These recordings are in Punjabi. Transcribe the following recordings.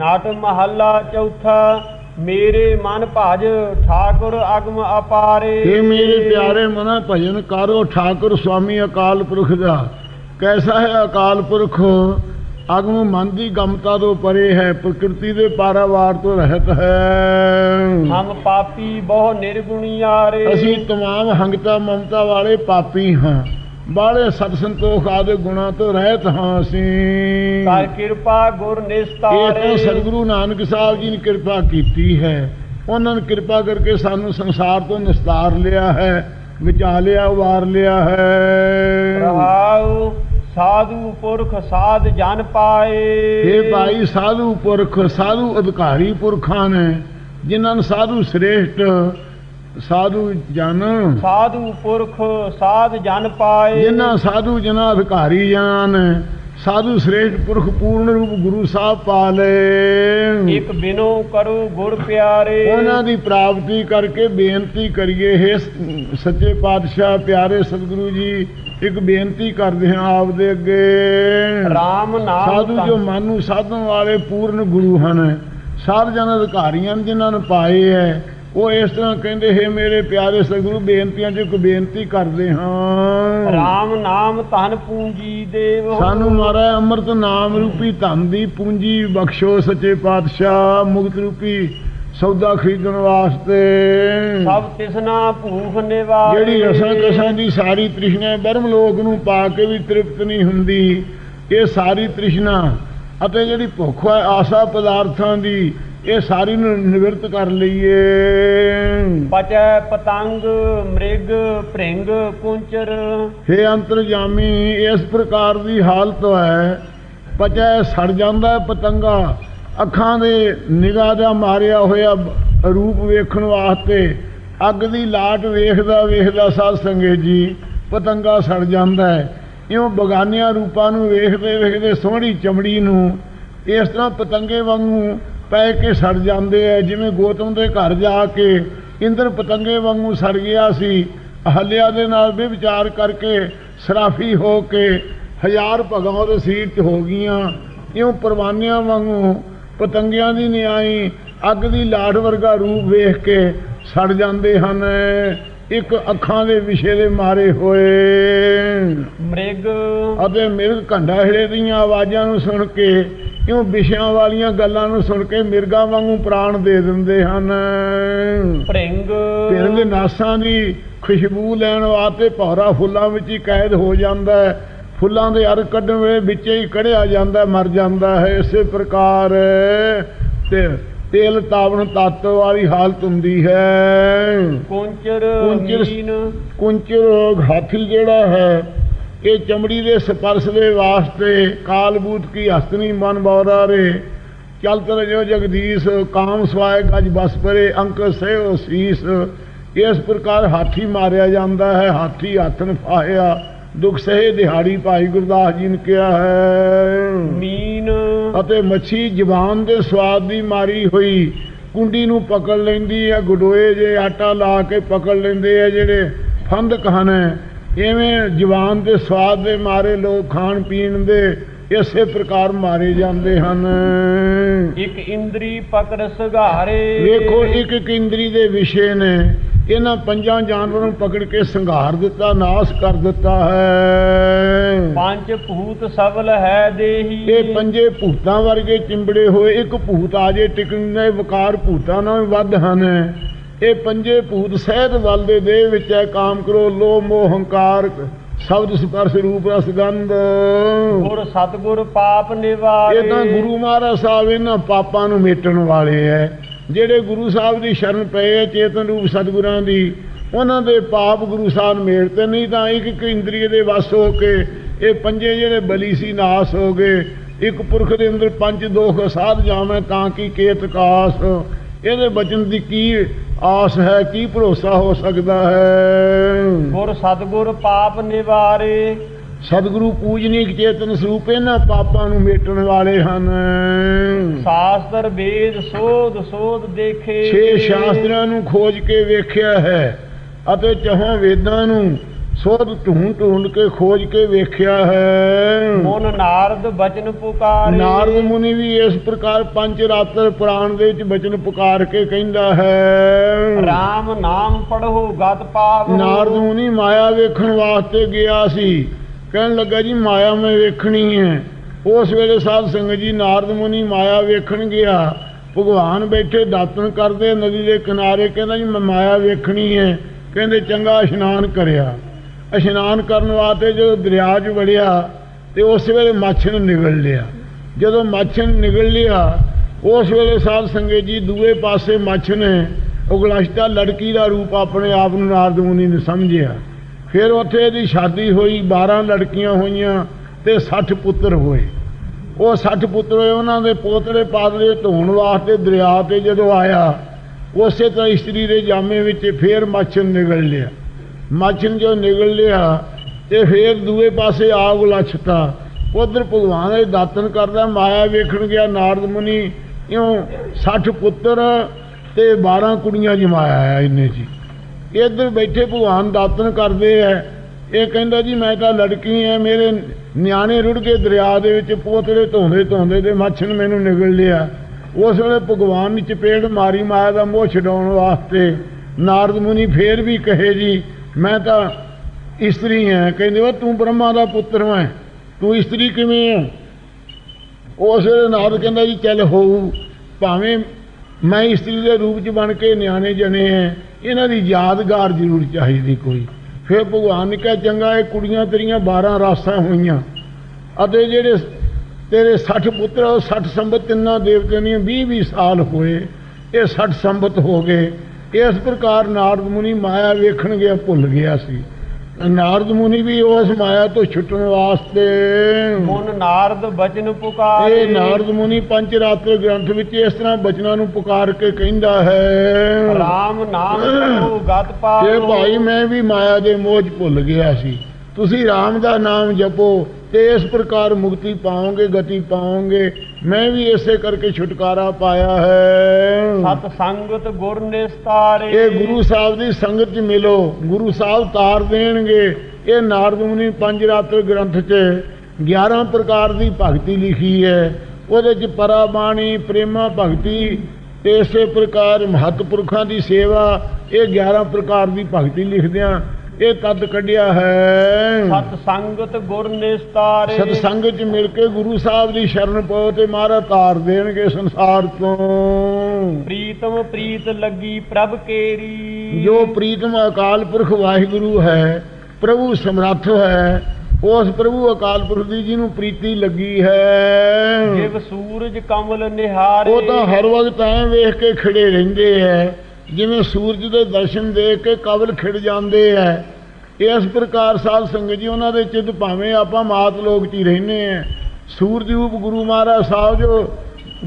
ਨਾਟ ਮਹੱਲਾ ਚੌਥਾ ਮੇਰੇ ਮਨ ਭਜ ਠਾਕੁਰ ਅਗਮ ਅਪਾਰੇ हे ਮੇਰੇ ਪਿਆਰੇ ਮਨਾ ਭਜਨ ਕਰੋ ਠਾਕੁਰ ਸੁਆਮੀ ਅਕਾਲ ਪੁਰਖ ਦਾ ਕੈਸਾ ਹੈ ਅਕਾਲ ਪੁਰਖ ਅਗਮ ਮਨ ਦੀ ਗਮਤਾ ਤੋਂ ਪਰੇ ਹੈ ਪ੍ਰਕਿਰਤੀ ਦੇ ਪਾਰਾਵਾਰ ਤੋਂ ਰਹਿਤ ਹੈ ਹਮ ਪਾਪੀ ਬਹੁ ਨਿਰਗੁਣੀਆਰੇ ਅਸੀਂ तमाम ਹੰਗਤਾ ਮਮਤਾ ਵਾਲੇ ਪਾਪੀ ਹਾਂ ਬਾਲੇ ਸਤ ਸੰਤੋਖ ਆਦਿ ਗੁਣਾ ਤੋਂ ਰਹਿਤ ਹਾਂ ਅਸੀਂ। ਕਰ ਕਿਰਪਾ ਗੁਰ ਇਹ ਨਿਸਤਾਰੇ ਤਾਂ ਸਤਿਗੁਰੂ ਨਾਨਕ ਸਾਹਿਬ ਜੀ ਨੇ ਕਿਰਪਾ ਕੀਤੀ ਹੈ। ਉਹਨਾਂ ਨੇ ਕਿਰਪਾ ਕਰਕੇ ਸਾਨੂੰ ਸੰਸਾਰ ਤੋਂ ਨਿਸਤਾਰ ਲਿਆ ਹੈ ਬਚਾ ਲਿਆ ਉਵਾਰ ਲਿਆ ਹੈ। ਰਹਾਉ ਸਾਧੂ ਪੁਰਖ ਸਾਧ ਜਨ ਪਾਏ। ਇਹ ਭਾਈ ਸਾਧੂ ਪੁਰਖ ਸਾਧੂ ਅਧਿਕਾਰੀ ਪੁਰਖਾਂ ਨੇ ਜਿਨ੍ਹਾਂ ਨੂੰ ਸਾਧੂ ਸ੍ਰੇਸ਼ਟ ਸਾਧੂ ਜਨ। ਸਾਧੂ ਪੁਰਖ ਸਾਧ ਜਨ ਪਾਏ। ਜਿਨ੍ਹਾਂ ਸਾਧੂ ਜਨਾਂ ਅਧਿਕਾਰੀ ਜਨਾਂ ਸਾਧੂ ਸ੍ਰੇਸ਼ਟ ਪੁਰਖ ਪੂਰਨ ਰੂਪ ਗੁਰੂ ਸਾਹਿਬ ਪਾ ਲਏ ਇੱਕ ਬਿਨੋ ਕਰੋ ਗੁਰ ਪਿਆਰੇ। ਉਹਨਾਂ ਦੀ ਪ੍ਰਾਪਤੀ ਕਰਕੇ ਬੇਨਤੀ ਕਰੀਏ ਹੈ ਸੱਚੇ ਪਾਤਸ਼ਾਹ ਪਿਆਰੇ ਸਤਿਗੁਰੂ ਜੀ ਇੱਕ ਬੇਨਤੀ ਕਰਦੇ ਹਾਂ ਆਪ ਦੇ ਅੱਗੇ। ਰਾਮ ਨਾਮ ਸਾਧੂ ਜੋ ਮਨ ਨੂੰ ਸਾਧਨ ਵਾਲੇ ਪੂਰਨ ਗੁਰੂ ਹਨ ਸਾਧ ਜਨ ਅਧਿਕਾਰੀਆਂ ਜਿਨ੍ਹਾਂ ਨੂੰ ਪਾਏ ਹੈ ਉਹ ਇਸ ਤਰ੍ਹਾਂ ਕਹਿੰਦੇ ਹੈ ਮੇਰੇ ਪਿਆਰੇ ਸਤਿਗੁਰੂ ਬੇਨਤੀਆਂ 'ਚ ਇੱਕ ਬੇਨਤੀ ਕਰਦੇ ਹਾਂ। ਰਾਮ ਨਾਮ ਧਨ ਪੂੰਜੀ ਦੇਵ ਸਾਨੂੰ ਮਹਾਰਾਜ ਅੰਮ੍ਰਿਤ ਨਾਮ ਰੂਪੀ ਧਨ ਦੀ ਪੂੰਜੀ ਬਖਸ਼ੋ ਸੱਚੇ ਪਾਤਸ਼ਾਹ ਮੁਕਤ ਰੂਪੀ ਸੌਦਾ ਖਰੀਦਣ ਵਾਸਤੇ। ਸਭ ਤਿਸਨਾ ਭੂਖ ਨਿਵਾਰੇ। ਜਿਹੜੀ ਰਸਾਂ ਕਸਾਂ ਦੀ ਸਾਰੀ ਤ੍ਰਿਸ਼ਨਾ ਬਰਮ ਲੋਕ ਨੂੰ ਪਾ ਕੇ ਵੀ ਤ੍ਰਿਪਤ ਨਹੀਂ ਹੁੰਦੀ ਇਹ ਸਾਰੀ ਤ੍ਰਿਸ਼ਨਾ ਅਤੇ ਜਿਹੜੀ ਭੁੱਖ ਹੈ ਆਸਾ ਪਦਾਰਥਾਂ ਦੀ ਇਹ ਸਾਰੀ ਨੂੰ ਨਿਵਰਤ ਕਰ ਲਈਏ। ਪਚੈ ਪਤੰਗ ਮ੍ਰਿਗ ਭ੍ਰਿੰਗ ਕੁੰਚਰ। ਹੇ ਅੰਤਰਜਾਮੀ ਇਸ ਪ੍ਰਕਾਰ ਦੀ ਹਾਲਤ ਹੈ। ਪਚੈ ਸੜ ਜਾਂਦਾ ਪਤੰਗਾ। ਅੱਖਾਂ ਦੇ ਨਿਗਾਹ ਦਾ ਮਾਰਿਆ ਹੋਇਆ ਰੂਪ ਵੇਖਣ ਵਾਸਤੇ ਅੱਗ ਦੀ ਲਾਟ ਵੇਖਦਾ ਵੇਖਦਾ ਸਾਧ ਸੰਗਤ ਜੀ ਪਤੰਗਾ ਸੜ ਜਾਂਦਾ ਹੈ। ਇਉਂ ਬਗਾਨਿਆਂ ਰੂਪਾਂ ਨੂੰ ਵੇਖਦੇ ਵੇਖਦੇ ਸੋਹਣੀ ਚਮੜੀ ਨੂੰ ਇਸ ਤਰ੍ਹਾਂ ਪਤੰਗੇ ਵਾਂਗੂ ਪੈ ਕੇ ਸੜ ਜਾਂਦੇ ਐ ਜਿਵੇਂ ਗੋਤਮ ਦੇ ਘਰ ਜਾ ਕੇ ਇੰਦਰ ਪਤੰਗੇ ਵਾਂਗੂ ਸੜ ਗਿਆ ਸੀ। ਅਹਲਿਆ ਦੇ ਨਾਲ ਵੀ ਵਿਚਾਰ ਕਰਕੇ ਸਰਾਫੀ ਹੋ ਕੇ ਹਜ਼ਾਰ ਭਗਾਂ ਉਹਦੇ ਸੀਰ 'ਚ ਹੋ ਗਈਆਂ। ਇਉਂ ਪਰਵਾਨਿਆਂ ਵਾਂਗੂ ਪਤੰਗਿਆਂ ਦੀ ਨਿਆਈ ਅੱਗ ਦੀ ਲਾਟ ਵਰਗਾ ਰੂਪ ਵੇਖ ਕੇ ਸੜ ਜਾਂਦੇ ਹਨ। ਇੱਕ ਅੱਖਾਂ ਦੇ ਵਿਸ਼ੇ ਦੇ ਮਾਰੇ ਹੋਏ। ਮ੍ਰਿਗ। ਅਤੇ ਮਿਰਗ ਘੰਡਾ ਹਿਲੇ ਦੀਆਂ ਆਵਾਜ਼ਾਂ ਨੂੰ ਸੁਣ ਕੇ ਕਿਉਂ ਵਿਸ਼ਿਆਂ ਵਾਲੀਆਂ ਗੱਲਾਂ ਨੂੰ ਸੁਣ ਕੇ ਮਿਰਗਾਂ ਵਾਂਗੂ ਪ੍ਰਾਣ ਦੇ ਦਿੰਦੇ ਹਨ? ਭ੍ਰਿੰਗ। ਦੇ ਨਾਸਾਂ ਦੀ ਖੁਸ਼ਬੂ ਲੈਣ ਵਾਸਤੇ ਭੌਰਾ ਫੁੱਲਾਂ ਵਿੱਚ ਹੀ ਕੈਦ ਹੋ ਜਾਂਦਾ ਹੈ। ਫੁੱਲਾਂ ਦੇ ਅਰ ਕੱਢਣ ਵੇਲੇ ਵਿੱਚੇ ਹੀ ਕੜਿਆ ਜਾਂਦਾ ਮਰ ਜਾਂਦਾ ਹੈ। ਇਸੇ ਪ੍ਰਕਾਰ ਤੇ ਤੇਲ ਤਾਵਣ ਤੱਤ ਵਾਲੀ ਹਾਲਤ ਹੁੰਦੀ ਹੈ। ਕੁੰਚਰ ਕੁੰਚਰ- ਕੁੰਚਰ ਹਾਥੀ ਜਿਹੜਾ ਹੈ ਇਹ ਚਮੜੀ ਦੇ ਸਪਰਸ਼ ਦੇ ਵਾਸਤੇ ਕਾਲਬੂਤ ਕੀ ਹਸਤਨੀ ਮਨ ਬੌਰਾ ਰੇ। ਚਲਤ ਰਜੋ ਜਗਦੀਸ਼ ਕਾਮ ਸਵਾਏ ਗਜ ਬਸ ਪਰੇ ਅੰਕ ਸਹਿ ਸੀਸ। ਇਸ ਪ੍ਰਕਾਰ ਹਾਥੀ ਮਾਰਿਆ ਜਾਂਦਾ ਹੈ ਹਾਥੀ ਹੱਥਨ ਫਾਹਿਆ। ਦੁਖ ਸਹਿ ਦਿਹਾੜੀ ਭਾਈ ਗੁਰਦਾਸ ਜੀ ਨੇ ਕਿਹਾ ਹੈ। ਮੀਨ। ਅਤੇ ਮੱਛੀ ਜ਼ਬਾਨ ਦੇ ਸਵਾਦ ਦੀ ਮਾਰੀ ਹੋਈ। ਕੁੰਡੀ ਨੂੰ ਪਕੜ ਲੈਂਦੀ ਹੈ ਗੁਡੋਏ ਜੇ ਆਟਾ ਲਾ ਕੇ ਪਕੜ ਲੈਂਦੇ ਆ ਜਿਹੜੇ ਫੰਦਕ ਹਨ। ਐਵੇਂ ਜ਼ਬਾਨ ਦੇ ਸਵਾਦ ਦੇ ਮਾਰੇ ਲੋਕ ਖਾਣ ਪੀਣ ਦੇ ਇਸੇ ਪ੍ਰਕਾਰ ਮਾਰੇ ਜਾਂਦੇ ਹਨ। ਇੱਕ ਇੰਦਰੀ ਪਕੜ ਸਗਾਰੇ ਵੇਖੋ ਇੱਕ ਇੱਕ ਇੰਦਰੀ ਦੇ ਵਿਸ਼ੇ ਨੇ। ਇਹਨਾਂ ਪੰਜਾਂ ਜਾਨਵਰਾਂ ਨੂੰ ਪਕੜ ਕੇ ਸੰਘਾਰ ਦਿੱਤਾ ਨਾਸ ਕਰ ਦਿੱਤਾ ਹੈ। ਪੰਜ ਭੂਤ ਸਬਲ ਹੈ ਦੇਹੀ। ਇਹ ਪੰਜੇ ਭੂਤਾਂ ਵਰਗੇ ਚਿੰਬੜੇ ਹੋਏ ਇੱਕ ਭੂਤ ਆ ਜੇ ਟਿਕਣ ਦੇ ਵਿਕਾਰ ਭੂਤਾਂ ਨਾਲੋਂ ਵੱਧ ਹਨ। ਇਹ ਪੰਜੇ ਭੂਤ ਸਹਿਤ ਵੱਲ ਦੇ ਦੇਹ ਵਿੱਚ ਹੈ ਕਾਮ ਕਰੋ ਲੋਭ ਮੋਹ ਹੰਕਾਰ ਸ਼ਬਦ ਸਪਰਸ਼ ਰੂਪ ਰਸ ਗੰਧ। ਗੁਰ ਸਤਗੁਰ ਪਾਪ ਨਿਵਾਰੇ। ਇਹ ਤਾਂ ਗੁਰੂ ਮਹਾਰਾਜ ਸਾਹਿਬ ਇਹਨਾਂ ਪਾਪਾਂ ਨੂੰ ਮੇਟਣ ਵਾਲੇ ਐ ਜਿਹੜੇ ਗੁਰੂ ਸਾਹਿਬ ਦੀ ਸ਼ਰਨ ਪਏ ਐ ਚੇਤਨ ਰੂਪ ਸਤਿਗੁਰਾਂ ਦੀ ਉਹਨਾਂ ਦੇ ਪਾਪ ਗੁਰੂ ਸਾਹਿਬ ਮੇਟਦੇ ਨਹੀਂ ਤਾਂ ਇੱਕ ਇੱਕ ਇੰਦਰੀਏ ਦੇ ਵਸ ਹੋ ਕੇ ਇਹ ਪੰਜੇ ਜਿਹੜੇ ਬਲੀ ਸੀ ਨਾਸ ਹੋ ਗਏ। ਇੱਕ ਪੁਰਖ ਦੇ ਅੰਦਰ ਪੰਜ ਦੋਖ ਸਾਧ ਜਾਵੇਂ ਤਾਂ ਕੀ ਕੇਤ ਕਾਸ। ਇਹਦੇ ਬਚਨ ਦੀ ਕੀ ਆਸ ਹੈ ਕੀ ਭਰੋਸਾ ਹੋ ਸਕਦਾ ਹੈ। ਗੁਰ ਸਤਗੁਰ ਪਾਪ ਨਿਵਾਰੇ। ਸਤਿਗੁਰੂ ਪੂਜਨੀਕ ਚੇਤਨ ਸਰੂਪ ਇਹਨਾਂ ਪਾਪਾਂ ਨੂੰ ਮੇਟਣ ਵਾਲੇ ਹਨ। ਸ਼ਾਸਤਰ ਵੇਦ ਸੋਧ ਸੋਧ ਦੇਖੇ। ਛੇ ਸ਼ਾਸਤਰਾਂ ਨੂੰ ਖੋਜ ਕੇ ਵੇਖਿਆ ਹੈ ਅਤੇ ਚੌਹਾਂ ਵੇਦਾਂ ਨੂੰ ਸੋਧ ਢੂੰਡ ਢੂੰਡ ਕੇ ਖੋਜ ਕੇ ਵੇਖਿਆ ਹੈ। ਮਨ ਨਾਰਦ ਬਚਨ ਪੁਕਾਰੇ। ਨਾਰਦ ਮੁਨੀ ਵੀ ਇਸ ਪ੍ਰਕਾਰ ਪੰਜ ਰਾਤਰ ਪੁਰਾਣ ਦੇ ਵਿੱਚ ਬਚਨ ਪੁਕਾਰ ਕੇ ਕਹਿੰਦਾ ਹੈ। RAM ਨਾਮ ਪੜੋ ਗਤ ਪਾਵੋ। ਨਾਰਦ ਮੁਨੀ ਮਾਇਆ ਵੇਖਣ ਵਾਸਤੇ ਗਿਆ ਸੀ। ਕਹਿਣ ਲੱਗਾ ਜੀ ਮਾਇਆ ਮੈਂ ਵੇਖਣੀ ਹੈ। ਉਸ ਵੇਲੇ ਸਾਧ ਸੰਗਤ ਜੀ ਨਾਰਦ ਮੁਨੀ ਮਾਇਆ ਵੇਖਣ ਗਿਆ। ਭਗਵਾਨ ਬੈਠੇ ਦਾਤਨ ਕਰਦੇ ਨਦੀ ਦੇ ਕਿਨਾਰੇ ਕਹਿੰਦਾ ਜੀ ਮੈਂ ਮਾਇਆ ਵੇਖਣੀ ਹੈ। ਕਹਿੰਦੇ ਚੰਗਾ ਇਸ਼ਨਾਨ ਕਰਿਆ। ਇਸ਼ਨਾਨ ਕਰਨ ਵਾਸਤੇ ਜਦੋਂ ਦਰਿਆ 'ਚ ਵੜਿਆ ਤੇ ਉਸ ਵੇਲੇ ਮੱਛਰ ਨਿਗਲ ਲਿਆ। ਜਦੋਂ ਮੱਛਰ ਨਿਗਲ ਲਿਆ, ਉਸ ਵੇਲੇ ਸਾਧ ਸੰਗਤ ਜੀ ਦੂਏ ਪਾਸੇ ਮੱਛ ਨੇ ਉਗਲਸ਼ਤਾ ਲੜਕੀ ਦਾ ਰੂਪ ਆਪਣੇ ਆਪ ਨੂੰ ਨਾਰਦ ਮੁਨੀ ਨੇ ਸਮਝਿਆ। ਫਿਰ ਉੱਥੇ ਇਹਦੀ ਸ਼ਾਦੀ ਹੋਈ 12 ਲੜਕੀਆਂ ਹੋਈਆਂ ਤੇ 60 ਪੁੱਤਰ ਹੋਏ। ਉਹ 60 ਪੁੱਤਰ ਹੋਏ, ਉਹਨਾਂ ਦੇ ਪੋਤਰੇ ਪਾਦਰੇ ਧੋਣ ਵਾਸਤੇ ਦਰਿਆ ਤੇ ਜਦੋਂ ਆਇਆ, ਉਸੇ ਤਰ੍ਹਾਂ ਇਸਤਰੀ ਦੇ ਜਾਮੇ ਵਿੱਚ ਫੇਰ ਮੱਛਰ ਨਿਗਲ ਲਿਆ। ਮੱਛਰ ਜੋ ਨਿਗਲ ਲਿਆ ਤੇ ਫੇਰ ਦੂਏ ਪਾਸੇ ਆਗ ਲੱਛਤਾ। ਉਧਰ ਭਗਵਾਨ ਦੇ ਦਾਤਨ ਕਰਦਾ, ਮਾਇਆ ਵੇਖਣ ਗਿਆ, ਨਾਰਦ ਮੁਨੀ, ਇਉਂ 60 ਪੁੱਤਰ ਤੇ 12 ਕੁੜੀਆਂ ਜਮਾਇਆ ਹੈ ਇਹਨੇ ਜੀ। ਇੱਧਰ ਬੈਠੇ ਭਗਵਾਨ ਦਾਤਨ ਕਰਦੇ ਐ ਇਹ ਕਹਿੰਦਾ ਜੀ, ਮੈਂ ਤਾਂ ਲੜਕੀ ਐ ਮੇਰੇ ਨਿਆਣੇ ਰੁੜ ਕੇ ਦਰਿਆ ਦੇ ਵਿੱਚ ਪੋਤੜੇ ਧੋਂਦੇ ਧੋਂਦੇ ਤੇ ਮੱਛਰ ਮੈਨੂੰ ਨਿਗਲ ਲਿਆ। ਉਸ ਵੇਲੇ ਭਗਵਾਨ ਨੇ ਚਪੇੜ ਮਾਰੀ, ਮਾਇਆ ਦਾ ਮੋਹ ਛਡਾਉਣ ਵਾਸਤੇ। ਨਾਰਦ ਮੁਨੀ ਫੇਰ ਵੀ ਕਹੇ ਜੀ ਮੈਂ ਤਾਂ ਇਸਤਰੀ ਐ ਕਹਿੰਦੇ ਉਹ ਤੂੰ ਬ੍ਰਹਮਾ ਦਾ ਪੁੱਤਰ ਐ ਤੂੰ ਇਸਤਰੀ ਕਿਵੇਂ ਐ ਉਸ ਵੇਲੇ ਨਾਰਦ ਕਹਿੰਦਾ ਜੀ, ਚੱਲ ਹੋਊ। ਭਾਵੇਂ ਮੈਂ ਇਸਤਰੀ ਦੇ ਰੂਪ ਚ ਬਣ ਕੇ ਨਿਆਣੇ ਜਣੇ ਐ ਇਹਨਾਂ ਦੀ ਯਾਦਗਾਰ ਜ਼ਰੂਰ ਚਾਹੀਦੀ ਕੋਈ। ਫਿਰ ਭਗਵਾਨ ਨੇ ਕਿਹਾ, ਚੰਗਾ, ਇਹ ਕੁੜੀਆਂ ਤੇਰੀਆਂ 12 ਰਾਸਾਂ ਹੋਈਆਂ। ਅਤੇ ਜਿਹੜੇ ਤੇਰੇ 60 ਪੁੱਤਰ ਉਹ 60 ਸੰਬਤ ਤਿੰਨਾਂ ਦੇਵਤਿਆਂ ਦੀਆਂ 20 20 ਸਾਲ ਹੋਏ। ਇਹ 60 ਸੰਬਤ ਹੋ ਗਏ। ਇਸ ਪ੍ਰਕਾਰ ਨਾਰਦ ਮੁਨੀ ਮਾਇਆ ਵੇਖਣ ਗਿਆ ਭੁੱਲ ਗਿਆ ਸੀ। ਨਾਰਦ ਮੁਨੀ ਵੀ ਉਸ ਮਾਇਆ ਤੋਂ ਛੁੱਟਣ ਵਾਸਤੇ ਮਨ ਨਾਰਦ ਬਚਨ ਪੁਕਾਰੇ। ਇਹ ਨਾਰਦ ਮੁਨੀ ਪੰਜ ਰਾਤਰ ਗ੍ਰੰਥ ਵਿੱਚ ਇਸ ਤਰ੍ਹਾਂ ਬਚਨਾਂ ਨੂੰ ਪੁਕਾਰ ਕੇ ਕਹਿੰਦਾ ਹੈ। RAM ਨਾਮ ਪੜੋ ਗਤ ਪਾਵੋ ਕਿ ਭਾਈ ਮੈਂ ਵੀ ਮਾਇਆ ਦੇ ਮੋਹ 'ਚ ਭੁੱਲ ਗਿਆ ਸੀ। ਤੁਸੀਂ RAM ਦਾ ਨਾਮ ਜਪੋ ਤੇ ਇਸ ਪ੍ਰਕਾਰ ਮੁਕਤੀ ਪਾਓਗੇ ਗਤੀ ਪਾਓਗੇ। ਮੈਂ ਵੀ ਇਸੇ ਕਰਕੇ ਛੁਟਕਾਰਾ ਪਾਇਆ ਹੈ। ਸਤ ਸੰਗਤ ਗੁਰ ਨਿਸਤਾਰੇ। ਇਹ ਗੁਰੂ ਸਾਹਿਬ ਦੀ ਸੰਗਤ 'ਚ ਮਿਲੋ। ਗੁਰੂ ਸਾਹਿਬ ਤਾਰ ਦੇਣਗੇ। ਇਹ ਨਾਰਦ ਮੁਨੀ ਪੰਜ ਰਾਤਰ ਗ੍ਰੰਥ 'ਚ 11 ਪ੍ਰਕਾਰ ਦੀ ਭਗਤੀ ਲਿਖੀ ਹੈ। ਉਹਦੇ 'ਚ ਪਰਾ ਬਾਣੀ ਪ੍ਰੇਮਾ ਭਗਤੀ ਤੇ ਇਸੇ ਪ੍ਰਕਾਰ ਮਹਤਪੁਰਖਾਂ ਦੀ ਸੇਵਾ ਇਹ 11 ਪ੍ਰਕਾਰ ਦੀ ਭਗਤੀ ਲਿਖਦਿਆਂ ਇਹ ਤਦ ਕੱਢਿਆ ਹੈ। ਸਤ ਸੰਗਤ ਗੁਰ ਨਿਸਤਾਰੇ। ਸਤਸੰਗ 'ਚ ਮਿਲ ਕੇ ਗੁਰੂ ਸਾਹਿਬ ਦੀ ਸ਼ਰਨ ਪਾਓ ਤੇ ਮਹਾਰਾਜ ਤਾਰ ਦੇਣਗੇ ਸੰਸਾਰ ਤੋਂ। ਪ੍ਰੀਤਮ ਪ੍ਰੀਤ ਲੱਗੀ ਪ੍ਰਭ ਕੇਰੀ। ਜੋ ਪ੍ਰੀਤਮ ਅਕਾਲ ਪੁਰਖ ਵਾਹਿਗੁਰੂ ਹੈ ਪ੍ਰਭੂ ਸਮਰੱਥ ਹੈ ਉਸ ਪ੍ਰਭੂ ਅਕਾਲ ਪੁਰਖ ਦੀ ਜਿਹਨੂੰ ਪ੍ਰੀਤੀ ਲੱਗੀ ਹੈ। ਜਿਵ ਸੂਰਜ ਕਮਲ ਨਿਹਾਰੇ। ਉਹ ਤਾਂ ਹਰ ਵਕਤ ਐਂ ਵੇਖ ਕੇ ਖੜੇ ਰਹਿੰਦੇ ਐ ਜਿਵੇਂ ਸੂਰਜ ਦੇ ਦਰਸ਼ਨ ਦੇਖ ਕੇ ਕਬਲ ਖਿੜ ਜਾਂਦੇ ਐ ਇਸ ਪ੍ਰਕਾਰ ਸਾਧ ਸੰਗਤ ਜੀ ਉਹਨਾਂ ਦੇ ਚਿੱਤ ਭਾਵੇਂ ਆਪਾਂ ਮਾਤ ਲੋਕ 'ਚ ਹੀ ਰਹਿੰਦੇ ਐ। ਸੂਰਜ ਰੂਪ ਗੁਰੂ ਮਹਾਰਾਜ ਸਾਹਿਬ ਜੋ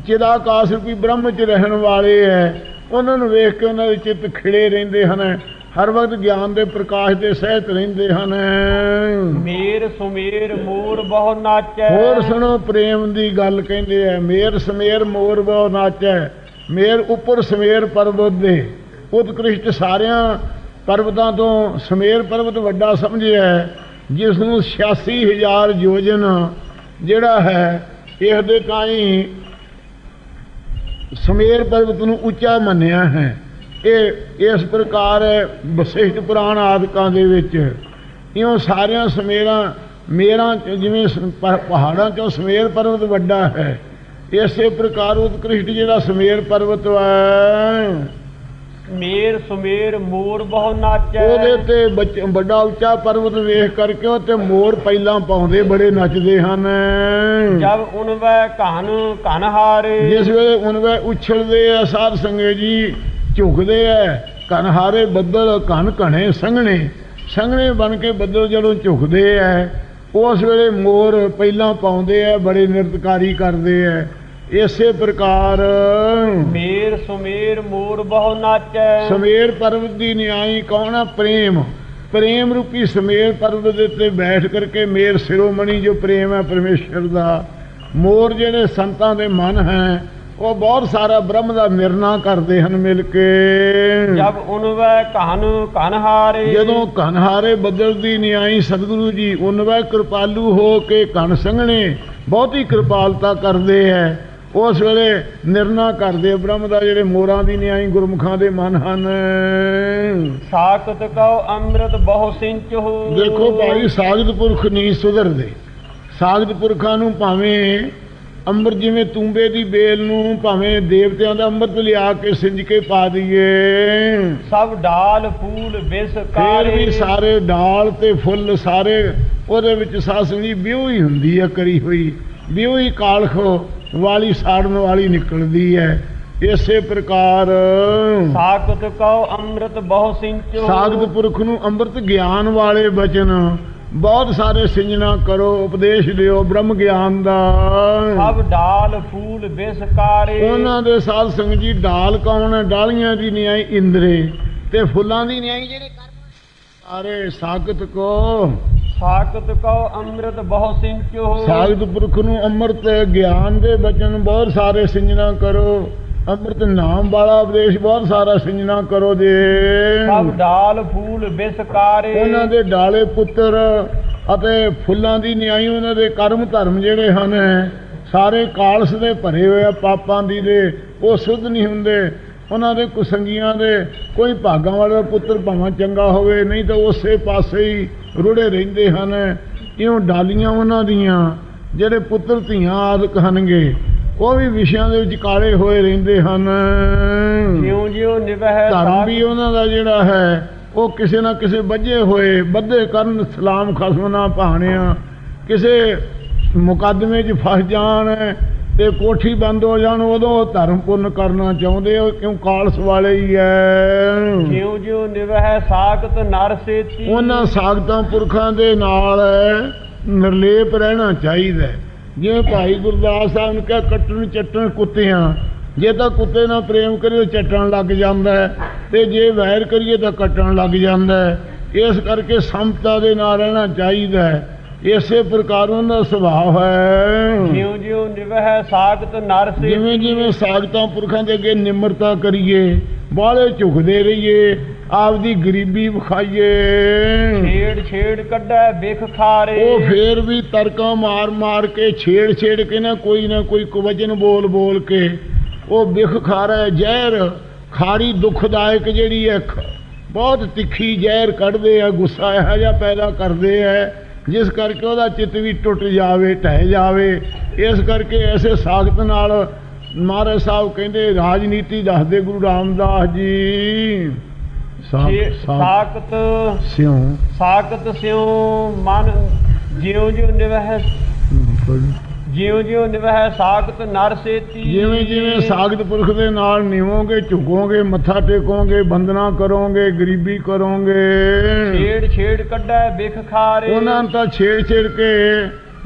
ਚਿਦਾਕਾਸ਼ ਰੂਪੀ ਬ੍ਰਹਮ 'ਚ ਰਹਿਣ ਵਾਲੇ ਐ ਉਹਨਾਂ ਨੂੰ ਵੇਖ ਕੇ ਉਹਨਾਂ ਦੇ ਚਿੱਤ ਖਿੜੇ ਰਹਿੰਦੇ ਹਨ ਹਰ ਵਕਤ ਗਿਆਨ ਦੇ ਪ੍ਰਕਾਸ਼ ਦੇ ਸਹਿਤ ਰਹਿੰਦੇ ਹਨ। ਮੇਰ ਸੁਮੇਰ ਮੋਰ ਬਹੁ ਨਾਚੈ। ਹੋਰ ਸੁਣੋ ਪ੍ਰੇਮ ਦੀ ਗੱਲ ਕਹਿੰਦੇ ਆ ਮੇਰ ਸਮੇਰ ਮੋਰ ਬਹੁ ਨਾਚੈ। ਮੇਰ ਉੱਪਰ ਸਮੇਰ ਪਰਬਤ ਦੇ। ਉਤਕ੍ਰਿਸ਼ਟ ਸਾਰਿਆਂ ਪਰਬਤਾਂ ਤੋਂ ਸਮੇਰ ਪਰਬਤ ਵੱਡਾ ਸਮਝਿਆ ਜਿਸ ਨੂੰ 86000 ਯੋਜਨ ਜਿਹੜਾ ਹੈ ਇਸ ਦੇ ਤਾਈਂ ਸਮੇਰ ਪਰਬਤ ਨੂੰ ਉੱਚਾ ਮੰਨਿਆ ਹੈ। ਇਹ ਇਸ ਪ੍ਰਕਾਰ ਹੈ ਪੁਰਾਣ ਆਦਿਕਾਂ ਦੇ ਵਿੱਚ। ਇਉਂ ਸਾਰਿਆਂ ਸਮੇਰਾਂ, ਮੇਰਾਂ ਚ ਜਿਵੇਂ ਪਹਾੜਾਂ ਚੋਂ ਸਮੇਰ ਪਰਬਤ ਵੱਡਾ ਹੈ ਇਸੇ ਪ੍ਰਕਾਰ ਉਤਕ੍ਰਿਸ਼ਟ ਜਿਹੜਾ ਸਮੇਰ ਪਰਬਤ ਹੈ ਮੇਰ ਸੁਮੇਰ ਮੋਰ ਬਹੁ ਨਾਚੈ। ਉਹਦੇ ਤੇ ਵੱਡਾ ਉੱਚਾ ਪਰਬਤ ਵੇਖ ਕਰਕੇ ਉਹ ਤੇ ਮੋਰ ਪਹਿਲਾਂ ਪਾਉਂਦੇ ਬੜੇ ਨੱਚਦੇ ਹਨ। ਜਬ ਉਨਵੈ ਘਨ ਘਨ ਹਾਰੇ। ਜਿਸ ਵੇਲੇ ਉਹਨਾਂ ਉਛਲਦੇ ਆ ਸਾਧ ਸੰਗੇ ਜੀ ਝੁਕਦੇ ਆ ਕਨਹਾਰੇ ਬੱਦਲ ਘਨ ਘਣੇ ਸੰਘਣੇ। ਸੰਘਣੇ ਬਣ ਕੇ ਬੱਦਲ ਜਦੋਂ ਝੁਕਦੇ ਆ ਉਸ ਵੇਲੇ ਮੋਰ ਪਹਿਲਾਂ ਪਾਉਂਦੇ ਆ ਬੜੇ ਨਿਰਤਕਾਰੀ ਕਰਦੇ ਆ। ਇਸੇ ਪ੍ਰਕਾਰ ਮੇਰ ਸੁਮੇਰ ਮੋਰ ਬਹੁ ਨਾਚੈ। ਸਮੇਰ ਪਰਵਤ ਦੀ ਨਿਆਈ ਕੌਣ ਆ? ਪ੍ਰੇਮ। ਪ੍ਰੇਮ ਰੂਪੀ ਸਮੇਰ ਪਰਵਤ ਦੇ ਉੱਤੇ ਬੈਠ ਕਰਕੇ ਮੇਰ ਸਿਰੋਮਣੀ ਜੋ ਪ੍ਰੇਮ ਹੈ ਪਰਮੇਸ਼ਰ ਦਾ ਮੋਰ ਜਿਹੜੇ ਸੰਤਾਂ ਦੇ ਮਨ ਹੈ ਉਹ ਬਹੁਤ ਸਾਰਾ ਬ੍ਰਹਮ ਦਾ ਮਿਰਨਾ ਕਰਦੇ ਹਨ ਮਿਲ ਕੇ। ਜਬ ਉਨਵੈ ਕਹਨ ਕਨ ਹਾਰੇ। ਜਦੋਂ ਕਨਹਾਰੇ ਬਦਲਦੀ ਨਹੀਂ ਆਈ ਸਤਿਗੁਰੂ ਜੀ ਉਨਵੇਂ ਕਿਰਪਾਲੂ ਹੋ ਕੇ ਕਣ ਸੰਘਣੇ ਬਹੁਤੀ ਕਿਰਪਾਲਤਾ ਕਰਦੇ ਹੈ। ਉਸ ਵੇਲੇ ਨਿਰਣਾ ਕਰਦੇ ਬ੍ਰਹਮ ਦਾ ਜਿਹੜੇ ਮੋਰਾਂ ਦੀ ਨਿਆਈ ਗੁਰਮੁਖਾਂ ਦੇ ਮਨ ਹਨ। ਸਾਖਤ ਕਉ ਅੰਮ੍ਰਿਤ ਬਹੁ ਸਿੰਚੋ ਦੇਖੋ ਭਾਈ ਸਾਗਤ ਪੁਰਖ ਨਹੀਂ ਸੁਧਰਦੇ। ਸਾਗਤ ਪੁਰਖਾਂ ਨੂੰ ਭਾਵੇਂ ਅੰਮ੍ਰਿਤ ਜਿਵੇਂ ਤੂੰਬੇ ਦੀ ਬੇਲ ਨੂੰ ਭਾਵੇਂ ਦੇਵਤਿਆਂ ਦਾ ਅੰਮ੍ਰਿਤ ਲਿਆ ਕੇ ਸਿੰਜ ਕੇ ਪਾ ਦਈਏ। ਸਭ ਡਾਲ ਫੂਲ ਫੇਰ ਕਾਰੇ। ਵੀ ਸਾਰੇ ਡਾਲ ਤੇ ਫੁੱਲ ਸਾਰੇ ਉਹਦੇ ਵਿੱਚ ਸਾਸਣੀ ਬਿਉ ਹੀ ਹੁੰਦੀ ਹੈ ਕਰੀ ਹੋਈ। ਬਿਉ ਹੀ ਕਾਲਖ ਵਾਲੀ ਸਾੜਨ ਵਾਲੀ ਨਿਕਲਦੀ ਹੈ। ਇਸੇ ਪ੍ਰਕਾਰ ਸਾਖਤ ਕਉ ਅੰਮ੍ਰਿਤ ਬਹੁ ਸਿੰਚੋ। ਸਾਗਤ ਪੁਰਖ ਨੂੰ ਅੰਮ੍ਰਿਤ ਗਿਆਨ ਵਾਲੇ ਬਚਨ ਬਹੁਤ ਸਾਰੇ ਸਿੰਜਣਾ ਕਰੋ ਉਪਦੇਸ਼ ਦਿਓ ਬ੍ਰਹਮ ਗਿਆਨ ਦਾ। ਸਭ ਡਾਲ ਫੂਲ ਬਿਸ ਕਾਰੇ ਉਹਨਾਂ ਦੇ ਸਾਧ ਸੰਗਤ ਜੀ ਡਾਲ ਕੌਣ ਹੈ? ਡਾਲੀਆਂ ਦੀ ਨਿਆਈ ਇੰਦਰੇ ਤੇ ਫੁੱਲਾਂ ਦੀ ਨਿਆਈ ਜਿਹੜੇ ਕਰਮ ਸਾਰੇ ਸਾਗਤ ਕੋ ਸਾਖਤ ਕਉ ਅੰਮ੍ਰਿਤ ਬਹੁ ਸਿੰਚੋ ਸਾਗਤ ਪੁਰਖ ਨੂੰ ਅੰਮ੍ਰਿਤ ਗਿਆਨ ਦੇ ਬਚਨ ਬਹੁਤ ਸਾਰੇ ਸਿੰਜਣਾ ਕਰੋ। ਅੰਮ੍ਰਿਤ ਨਾਮ ਵਾਲਾ ਉਪਦੇਸ਼ ਬਹੁਤ ਸਾਰਾ ਸਿੰਜਣਾ ਕਰੋ ਜੇ। ਸਭ ਡਾਲ ਫੂਲ ਬਿਸ ਕਾਰੇ ਉਹਨਾਂ ਦੇ ਡਾਲੇ ਪੁੱਤਰ ਅਤੇ ਫੁੱਲਾਂ ਦੀ ਨਿਆਈ ਉਹਨਾਂ ਦੇ ਕਰਮ ਧਰਮ ਜਿਹੜੇ ਹਨ ਸਾਰੇ ਕਾਲਸ ਦੇ ਭਰੇ ਹੋਏ ਆ ਪਾਪਾਂ ਦੀ ਦੇ ਉਹ ਸੁੱਧ ਨਹੀਂ ਹੁੰਦੇ। ਉਹਨਾਂ ਦੇ ਕੁਸੰਗੀਆਂ ਦੇ ਕੋਈ ਭਾਗਾਂ ਵਾਲਾ ਪੁੱਤਰ ਭਾਵੇਂ ਚੰਗਾ ਹੋਵੇ ਨਹੀਂ ਤਾਂ ਉਸੇ ਪਾਸੇ ਹੀ ਰੁੜੇ ਰਹਿੰਦੇ ਹਨ। ਇਉਂ ਡਾਲੀਆਂ ਉਹਨਾਂ ਦੀਆਂ ਜਿਹੜੇ ਪੁੱਤਰ ਧੀਆਂ ਆਦਿਕ ਹਨਗੇ ਉਹ ਵੀ ਵਿਸ਼ਿਆਂ ਦੇ ਵਿੱਚ ਕਾਲੇ ਹੋਏ ਰਹਿੰਦੇ ਹਨ। ਜਿਉ ਜਿਉ ਨਿਵਹਿ ਧਰਮ ਵੀ ਉਹਨਾਂ ਦਾ ਜਿਹੜਾ ਹੈ ਉਹ ਕਿਸੇ ਨਾ ਕਿਸੇ ਵੱਜੇ ਹੋਏ ਬੱਧੇ ਕਰਨ ਸਲਾਮ ਖਸਮ ਨਾ ਭਾਣਿਆ। ਕਿਸੇ ਮੁਕੱਦਮੇ 'ਚ ਫਸ ਜਾਣ ਤੇ ਕੋਠੀ ਬੰਦ ਹੋ ਜਾਣ ਉਦੋਂ ਧਰਮ ਪੁੰਨ ਕਰਨਾ ਚਾਹੁੰਦੇ ਹੋ ਕਿਉਂ ਕਾਲਸ ਵਾਲੇ ਹੀ ਐ? ਜਿਉ ਜਿਉ ਨਿਵਹਿ ਸਾਖਤ ਨਰ ਸੇਤੀ। ਉਹਨਾਂ ਸਾਗਤਾਂ ਪੁਰਖਾਂ ਦੇ ਨਾਲ ਨਿਰਲੇਪ ਰਹਿਣਾ ਚਾਹੀਦਾ। ਜਿਵੇਂ ਭਾਈ ਗੁਰਦਾਸ ਸਾਹਿਬ ਨੇ ਕਿਹਾ ਕੱਟਣ ਚੱਟਣ ਕੁੱਤਿਆਂ ਜੇ ਤਾਂ ਕੁੱਤੇ ਨਾਲ ਪ੍ਰੇਮ ਕਰੀਏ ਚੱਟਣ ਲੱਗ ਜਾਂਦਾ ਤੇ ਜੇ ਵੈਰ ਕਰੀਏ ਤਾਂ ਕੱਟਣ ਲੱਗ ਜਾਂਦਾ ਇਸ ਕਰਕੇ ਸਮਤਾ ਦੇ ਨਾਲ ਰਹਿਣਾ ਚਾਹੀਦਾ ਹੈ ਇਸੇ ਪ੍ਰਕਾਰ ਉਹਨਾਂ ਦਾ ਸੁਭਾਅ ਹੈ। ਜਿਉ ਜਿਉ ਨਿਵਹਿ ਸਾਖਤ ਨਰ ਸੇਤੀ ਜਿਵੇਂ ਜਿਵੇਂ ਸਾਗਤਾਂ ਪੁਰਖਾਂ ਦੇ ਅੱਗੇ ਨਿਮਰਤਾ ਕਰੀਏ ਬਾਹਲੇ ਝੁਕਦੇ ਰਹੀਏ ਆਪਦੀ ਗਰੀਬੀ ਵਿਖਾਈਏ। ਛੇੜ ਛੇੜ ਕੱਢੈ ਬਿਖ ਖਾਰੇ। ਉਹ ਫੇਰ ਵੀ ਤਰਕਾਂ ਮਾਰ ਮਾਰ ਕੇ ਛੇੜ ਛੇੜ ਕੇ ਨਾ ਕੋਈ ਨਾ ਕੋਈ ਕੁਵਚਨ ਬੋਲ ਬੋਲ ਕੇ ਉਹ ਬਿਖ ਖਾਰਾ ਜ਼ਹਿਰ ਖਾਰੀ ਦੁਖਦਾਇਕ ਜਿਹੜੀ ਹੈ ਬਹੁਤ ਤਿੱਖੀ ਜ਼ਹਿਰ ਕੱਢਦੇ ਆ ਗੁੱਸਾ ਇਹੋ ਜਿਹਾ ਪੈਦਾ ਕਰਦੇ ਆ। ਜਿਸ ਕਰਕੇ ਉਹਦਾ ਚਿੱਤ ਵੀ ਟੁੱਟ ਜਾਵੇ ਢਹਿ ਜਾਵੇ ਇਸ ਕਰਕੇ ਐਸੇ ਸਾਖਤ ਨਾਲ ਮਹਾਰਾਜ ਸਾਹਿਬ ਕਹਿੰਦੇ ਰਾਜਨੀਤੀ ਦੱਸਦੇ ਗੁਰੂ ਰਾਮਦਾਸ ਜੀ। ਸਾਖਤ ਸਿਉ। ਸਾਖਤ ਸਿਉ ਮਨ ਜਿਉ ਜਿਉ ਨਿਵਹਿ ਜਿਉ ਜਿਉ ਨਿਵਹਿ ਸਾਖਤ ਨਰ ਸੇਤੀ। ਜਿਵੇਂ ਜਿਵੇਂ ਸਾਗਤ ਪੁਰਖ ਦੇ ਨਾਲ ਨਿਵੋਗੇ ਝੁਕੋਗੇ ਮੱਥਾ ਟੇਕੋਗੇ ਬੰਦਨਾ ਕਰੋਗੇ ਗਰੀਬੀ ਕਰੋਗੇ। ਛੇੜ ਛੇੜ ਕੱਢੈ ਬਿਖ ਖਾਰੇ। ਉਹਨਾਂ ਨੂੰ ਤਾਂ ਛੇੜ ਛੇੜ ਕੇ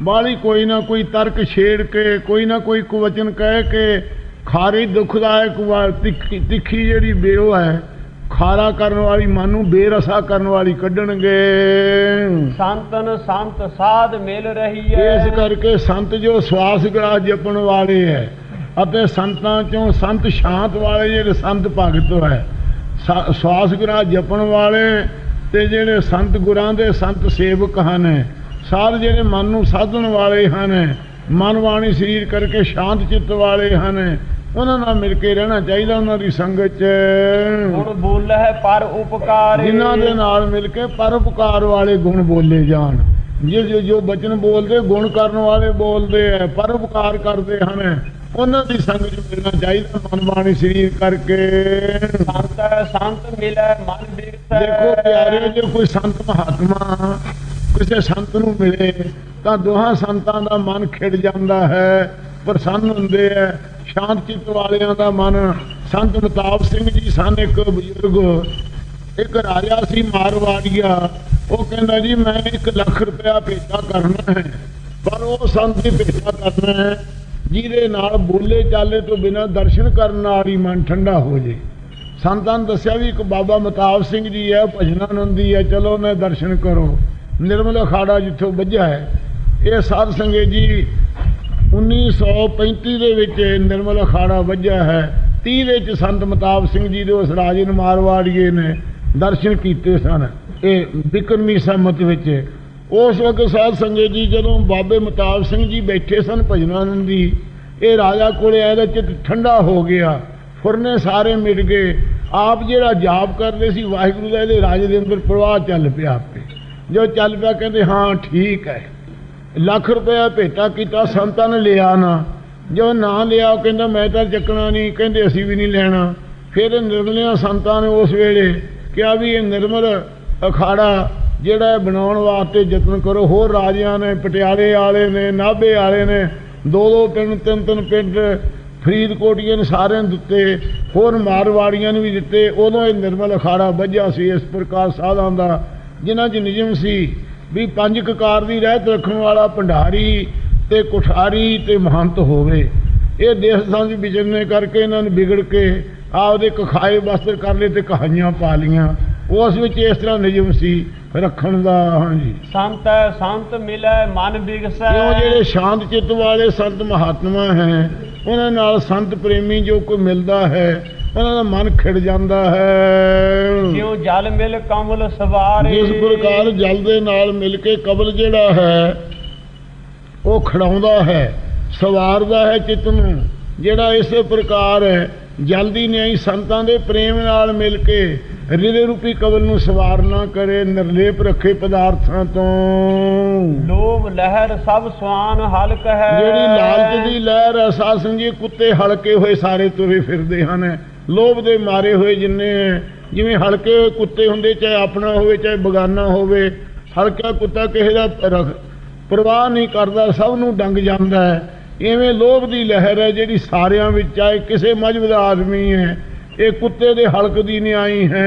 ਬਾਲੀ ਕੋਈ ਨਾ ਕੋਈ ਤਰਕ ਛੇੜ ਕੇ ਕੋਈ ਨਾ ਕੋਈ ਕੁਵਚਨ ਕਹਿ ਕੇ ਖਾਰੀ ਦੁਖਦਾਇਕ ਵਾ- ਤਿੱਖੀ ਤਿੱਖੀ ਜਿਹੜੀ ਬੇਓ ਹੈ ਖਾਰਾ ਕਰਨ ਵਾਲੀ ਮਨ ਨੂੰ ਬੇਰਸਾ ਕਰਨ ਵਾਲੀ ਕੱਢਣਗੇ। ਸੰਤਨ ਸੰਤ ਸਾਧ ਮਿਲ ਰਹੀ ਹੈ। ਇਸ ਕਰਕੇ ਸੰਤ ਜੋ ਸਵਾਸ ਗਲਾ ਜਪਣ ਵਾਲੇ ਹੈ ਅਤੇ ਸੰਤਾਂ ਚੋਂ ਸੰਤ ਸ਼ਾਂਤ ਵਾਲੇ ਜਿਹੜੇ ਸੰਤ ਭਗਤ ਹੈ ਸਵਾਸ ਗਲਾ ਜਪਣ ਵਾਲੇ ਤੇ ਜਿਹੜੇ ਸੰਤ ਗੁਰਾਂ ਦੇ ਸੰਤ ਸੇਵਕ ਹਨ ਸਾਰੇ ਜਿਹੜੇ ਮਨ ਨੂੰ ਸਾਧਣ ਵਾਲੇ ਹਨ ਮਨ ਬਾਣੀ ਸਰੀਰ ਕਰਕੇ ਸ਼ਾਂਤ ਚਿੱਤ ਵਾਲੇ ਹਨ ਉਹਨਾਂ ਨਾਲ ਮਿਲ ਕੇ ਰਹਿਣਾ ਚਾਹੀਦਾ ਉਹਨਾਂ ਦੀ ਸੰਗਤ 'ਚ। ਹੁਣ ਬੋਲਹਿ ਪਰ ਉਪਕਾਰ। ਜਿਨ੍ਹਾਂ ਦੇ ਨਾਲ ਮਿਲ ਕੇ ਪਰਉਪਕਾਰ ਵਾਲੇ ਗੁਣ ਬੋਲੇ ਜਾਣ। ਜੇ ਜੋ ਜੋ ਬਚਨ ਬੋਲਦੇ ਗੁਣ ਕਰਨ ਵਾਲੇ ਬੋਲਦੇ ਆ ਪਰਉਪਕਾਰ ਕਰਦੇ ਹਨ ਉਹਨਾਂ ਦੀ ਸੰਗਤ ਮਿਲਣਾ ਚਾਹੀਦਾ ਮਨ ਬਾਣੀ ਸਰੀਰ ਕਰਕੇ। ਸੰਤ ਸੰਤ ਮਿਲੈ ਮਨ ਬਿਗਸੈ ਦੇਖੋ ਪਿਆਰੇ ਜੇ ਕੋਈ ਸੰਤ ਮਹਾਤਮਾ ਕਿਸੇ ਸੰਤ ਨੂੰ ਮਿਲੇ ਤਾਂ ਦੋਹਾਂ ਸੰਤਾਂ ਦਾ ਮਨ ਖਿੜ ਜਾਂਦਾ ਹੈ ਪ੍ਰਸੰਨ ਹੁੰਦੇ ਆ ਸ਼ਾਂਤ ਚਿੱਤ ਵਾਲਿਆਂ ਦਾ ਮਨ। ਸੰਤ ਮਤਾਬ ਸਿੰਘ ਜੀ ਸਨ ਇੱਕ ਬਜ਼ੁਰਗ। ਇੱਕ ਰਾਜਾ ਸੀ ਮਾਰਵਾੜੀਆ। ਉਹ ਕਹਿੰਦਾ ਜੀ, ਮੈਂ 1 ਲੱਖ ਰੁਪਇਆ ਭੇਟਾ ਕਰਨਾ ਹੈ। ਪਰ ਉਹ ਸੰਤ ਦੀ ਭੇਜਾ ਕਰਨਾ ਹੈ, ਜਿਹਦੇ ਨਾਲ ਬੋਲੇ ਚਾਲੇ ਤੋਂ ਬਿਨਾਂ ਦਰਸ਼ਨ ਕਰਨ ਨਾਲ ਹੀ ਮਨ ਠੰਡਾ ਹੋ ਜੇ। ਸੰਤਾਂ ਨੇ ਦੱਸਿਆ ਵੀ ਇੱਕ ਬਾਬਾ ਮਤਾਬ ਸਿੰਘ ਜੀ ਹੈ ਭਜਨਾਨੰਦੀ ਹੈ। ਚਲੋ ਨੇ ਦਰਸ਼ਨ ਕਰੋ। ਨਿਰਮਲ ਅਖਾੜਾ ਜਿੱਥੋਂ ਵੱਜਾ ਹੈ। ਇਹ ਸਾਧ ਸੰਗਤ ਜੀ 1935 ਦੇ ਵਿੱਚ ਨਿਰਮਲ ਅਖਾੜਾ ਵੱਜਿਆ ਹੈ। 30 ਦੇ ਵਿੱਚ ਸੰਤ ਮਤਾਬ ਸਿੰਘ ਜੀ ਦੇ ਉਸ ਰਾਜੇ ਨੂੰ ਮਾਰਵਾੜੀਏ ਨੇ ਦਰਸ਼ਨ ਕੀਤੇ ਸਨ। ਇਹ ਬਿਕਰਮੀ ਸੰਮਤ ਵਿੱਚ ਉਸ ਵਕਤ ਸਾਧ ਸੰਗਤ ਜੀ ਜਦੋਂ ਬਾਬੇ ਮਤਾਬ ਸਿੰਘ ਜੀ ਬੈਠੇ ਸਨ ਭਜਨਾਨੰਦੀ ਇਹ ਰਾਜਾ ਕੋਲੇ ਆਇਆ ਦਾ ਚਿੱਤ ਠੰਡਾ ਹੋ ਗਿਆ। ਫੁਰਨੇ ਸਾਰੇ ਮਿਟ ਗਏ। ਆਪ ਜਿਹੜਾ ਜਾਪ ਕਰਦੇ ਸੀ, ਵਾਹਿਗੁਰੂ ਦਾ ਇਹਦੇ ਰਾਜੇ ਦੇ ਅੰਦਰ ਪ੍ਰਵਾਹ ਚੱਲ ਪਿਆ ਆਪੇ। ਜੋ ਚੱਲ ਪਿਆ, ਕਹਿੰਦੇ, ਹਾਂ, ਠੀਕ ਹੈ। ਲੱਖ ਰੁਪਇਆ ਭੇਟਾ ਕੀਤਾ, ਸੰਤਾਂ ਨੇ ਲਿਆ ਨਾ। ਜੋ ਨਾ ਲਿਆ, ਉਹ ਕਹਿੰਦਾ, ਮੈਂ ਤਾਂ ਚੱਕਣਾ ਨਹੀਂ। ਕਹਿੰਦੇ, ਅਸੀਂ ਵੀ ਨਹੀਂ ਲੈਣਾ। ਫਿਰ ਇਹ ਨਿਰਮਲਿਆਂ ਸੰਤਾਂ ਨੇ ਉਸ ਵੇਲੇ ਕਿਹਾ ਵੀ ਇਹ ਨਿਰਮਲ ਅਖਾੜਾ ਜਿਹੜਾ ਇਹ ਬਣਾਉਣ ਵਾਸਤੇ ਯਤਨ ਕਰੋ। ਹੋਰ ਰਾਜਿਆਂ ਨੇ, ਪਟਿਆਲੇ ਵਾਲੇ ਨੇ, ਨਾਭੇ ਵਾਲੇ ਨੇ ਦੋ ਦੋ ਪਿੰਡ ਤਿੰਨ ਤਿੰਨ ਪਿੰਡ ਫਰੀਦਕੋਟੀਆਂ ਨੇ ਸਾਰਿਆਂ ਨੂੰ ਦਿੱਤੇ। ਹੋਰ ਮਾਰਵਾੜੀਆਂ ਨੂੰ ਵੀ ਦਿੱਤੇ। ਉਦੋਂ ਇਹ ਨਿਰਮਲ ਅਖਾੜਾ ਵੱਜਿਆ ਸੀ ਇਸ ਪ੍ਰਕਾਰ ਸਾਧਾਂ ਦਾ, ਜਿਨ੍ਹਾਂ 'ਚ ਨਿਯਮ ਸੀ ਵੀ ਪੰਜ ਕਕਾਰ ਦੀ ਰਹਿਤ ਰੱਖਣ ਵਾਲਾ ਭੰਡਾਰੀ ਤੇ ਕੁਠਾਰੀ ਤੇ ਮਹੰਤ ਹੋਵੇ। ਇਹ ਦੇਸ਼ ਸੰਜ ਵਿਚਰਨੇ ਕਰਕੇ ਇਹਨਾਂ ਨੇ ਵਿਗੜ ਕੇ ਆਪਦੇ ਕਖਾਏ ਵਸਤਰ ਕਰ ਲਏ ਤੇ ਕਹਾਈਆਂ ਪਾ ਲੀਆਂ ਉਸ ਵਿੱਚ ਇਸ ਤਰ੍ਹਾਂ ਨਿਯਮ ਸੀ ਰੱਖਣ ਦਾ ਹਾਂਜੀ ਸੰਤ ਸੰਤ ਮਿਲੈ ਮਨ ਬਿਗਸੈ ਕਿਉਂ ਜਿਹੜੇ ਸ਼ਾਂਤ ਚਿੱਤ ਵਾਲੇ ਸੰਤ ਮਹਾਤਮਾ ਹੈ ਉਹਨਾਂ ਨਾਲ ਸੰਤ ਪ੍ਰੇਮੀ ਜੋ ਕੋਈ ਮਿਲਦਾ ਹੈ ਉਹਨਾਂ ਦਾ ਮਨ ਖਿੜ ਜਾਂਦਾ ਹੈ। ਜਿਉ ਜਲ ਮਿਲ ਕਮਲ ਸਵਾਰੇ। ਜਿਸ ਪ੍ਰਕਾਰ ਜਲ ਦੇ ਨਾਲ ਮਿਲ ਕੇ ਕਬਲ ਜਿਹੜਾ ਹੈ ਉਹ ਖੜਾਉਂਦਾ ਹੈ ਸਵਾਰਦਾ ਹੈ ਚਿੱਤ ਨੂੰ। ਜਿਹੜਾ ਇਸੇ ਪ੍ਰਕਾਰ ਹੈ ਜਲਦੀ ਨਿਆਈ ਸੰਤਾਂ ਦੇ ਪ੍ਰੇਮ ਨਾਲ ਮਿਲ ਕੇ ਰਿਦੇ ਰੂਪੀ ਕਬਲ ਨੂੰ ਸਵਾਰਨਾ ਕਰੇ ਨਿਰਲੇਪ ਰੱਖੇ ਪਦਾਰਥਾਂ ਤੋਂ। ਲੋਭ ਲਹਿਰ ਸਭ ਸਵਾਨ ਹਲਕ ਹੈ। ਜਿਹੜੀ ਲਾਲਚ ਦੀ ਲਹਿਰ ਹੈ ਸਾਧ ਸੰਜੀ ਕੁੱਤੇ ਹਲਕੇ ਹੋਏ ਸਾਰੇ ਤੁਰੇ ਫਿਰਦੇ ਹਨ। ਲੋਭ ਦੇ ਮਾਰੇ ਹੋਏ ਜਿੰਨੇ ਜਿਵੇਂ ਹਲਕੇ ਕੁੱਤੇ ਹੁੰਦੇ ਚਾਹੇ ਆਪਣਾ ਹੋਵੇ ਚਾਹੇ ਬਗਾਨਾ ਹੋਵੇ ਹਲਕਾ ਕੁੱਤਾ ਕਿਸੇ ਦਾ ਪਰਵਾਹ ਨਹੀਂ ਕਰਦਾ ਸਭ ਨੂੰ ਡੰਗ ਜਾਂਦਾ ਹੈ ਇਵੇਂ ਲੋਭ ਦੀ ਲਹਿਰ ਹੈ ਜਿਹੜੀ ਸਾਰਿਆਂ ਵਿੱਚ ਚਾਹੇ ਕਿਸੇ ਮਜਬ ਦਾ ਆਦਮੀ ਹੈ ਇਹ ਕੁੱਤੇ ਦੇ ਹਲਕ ਦੀ ਨਿਆਈ ਹੈ।